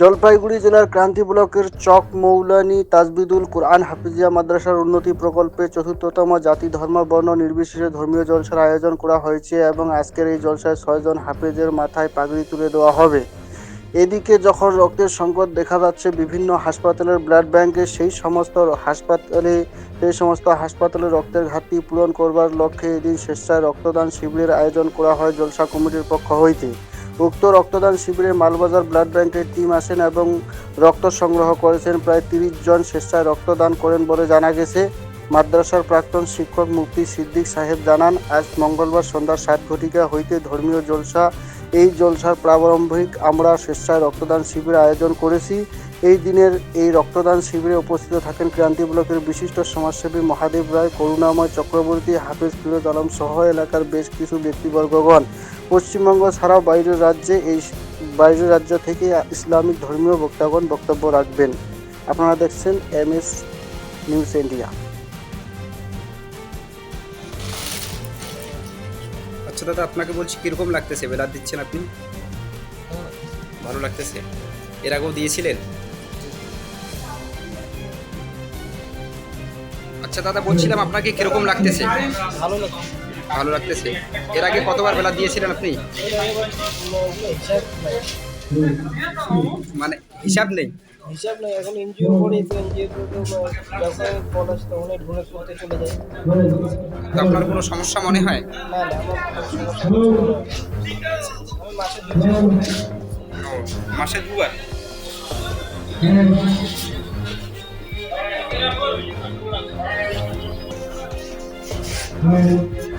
জলপাইগুড়ি জেলার ক্রান্তি ব্লকের চক মৌলানি তাজবিদুল কোরআন হাফিজিয়া মাদ্রাসার উন্নতি প্রকল্পে চতুর্থতম জাতি ধর্ম বর্ণ নির্বিশেষে ধর্মীয় জলসার আয়োজন করা হয়েছে এবং আজকের এই জলসায় ছয়জন হাফেজের মাথায় পাগড়ি তুলে দেওয়া হবে। এদিকে যখন রক্তের সংকট দেখা যাচ্ছে, বিভিন্ন হাসপাতালের ব্লাড ব্যাংকে সেই সমস্ত হাসপাতালে, সেই সমস্ত হাসপাতালে রক্তের ঘাটতি পূরণ করবার লক্ষ্যে এদিন স্বেচ্ছায় রক্তদান শিবিরের আয়োজন করা হয় জলসা কমিটির পক্ষ হইতে। উক্ত রক্তদান শিবিরে মালবাজার ব্লাড ব্যাংকের টিম আসেন এবং রক্ত সংগ্রহ করেছেন। প্রায় তিরিশ জন স্বেচ্ছায় রক্তদান করেন বলে জানা গেছে। মাদ্রাসার প্রাক্তন শিক্ষক মুফতি সিদ্দিক সাহেব জানান, আজ মঙ্গলবার সন্ধ্যা সাত ঘটিকা হইতে ধর্মীয় জলসা, এই জলসার প্রারম্ভিক আমরা স্বেচ্ছায় রক্তদান শিবির আয়োজন করেছি। এই দিনের এই রক্তদান শিবিরে উপস্থিত থাকেন ক্রান্তি ব্লকের বিশিষ্ট সমাজসেবী মহাদেব রায়, করুণাময় চক্রবর্তী, হাফিজ ফিরোজ আলম সহ এলাকার বেশ কিছু ব্যক্তিবর্গগণ। পশ্চিমবঙ্গ ছাড়াও বাইরের রাজ্যে এই বাইরের রাজ্য থেকে ইসলামিক ধর্মীয় বক্তাগণ বক্তব্য রাখবেন। আপনারা দেখছেন এম এস নিউজ ইন্ডিয়া। আচ্ছা দাদা আপনাকে বলছি কীরকম লাগতেছে? বেলার দিচ্ছেন আপনি? ভালো লাগতেছে? এর আগেও দিয়েছিলেন? আচ্ছা দাদা বলছিলাম আপনাকে কীরকম লাগতেছে? ভালো লাগে ভালো লাগতেছে। এর আগে কতবার বেলা দিয়েছিলেন আপনি? মানে হিসাব নেই? হিসাব নাই এখন এনজিও করি তো এনজিও যখন কল আসে তখন ডোনেট করতে চলে যাই তো আপনার কোনো সমস্যা মনে হয়? না না মাসে দুবার মাসে দুবার? Thank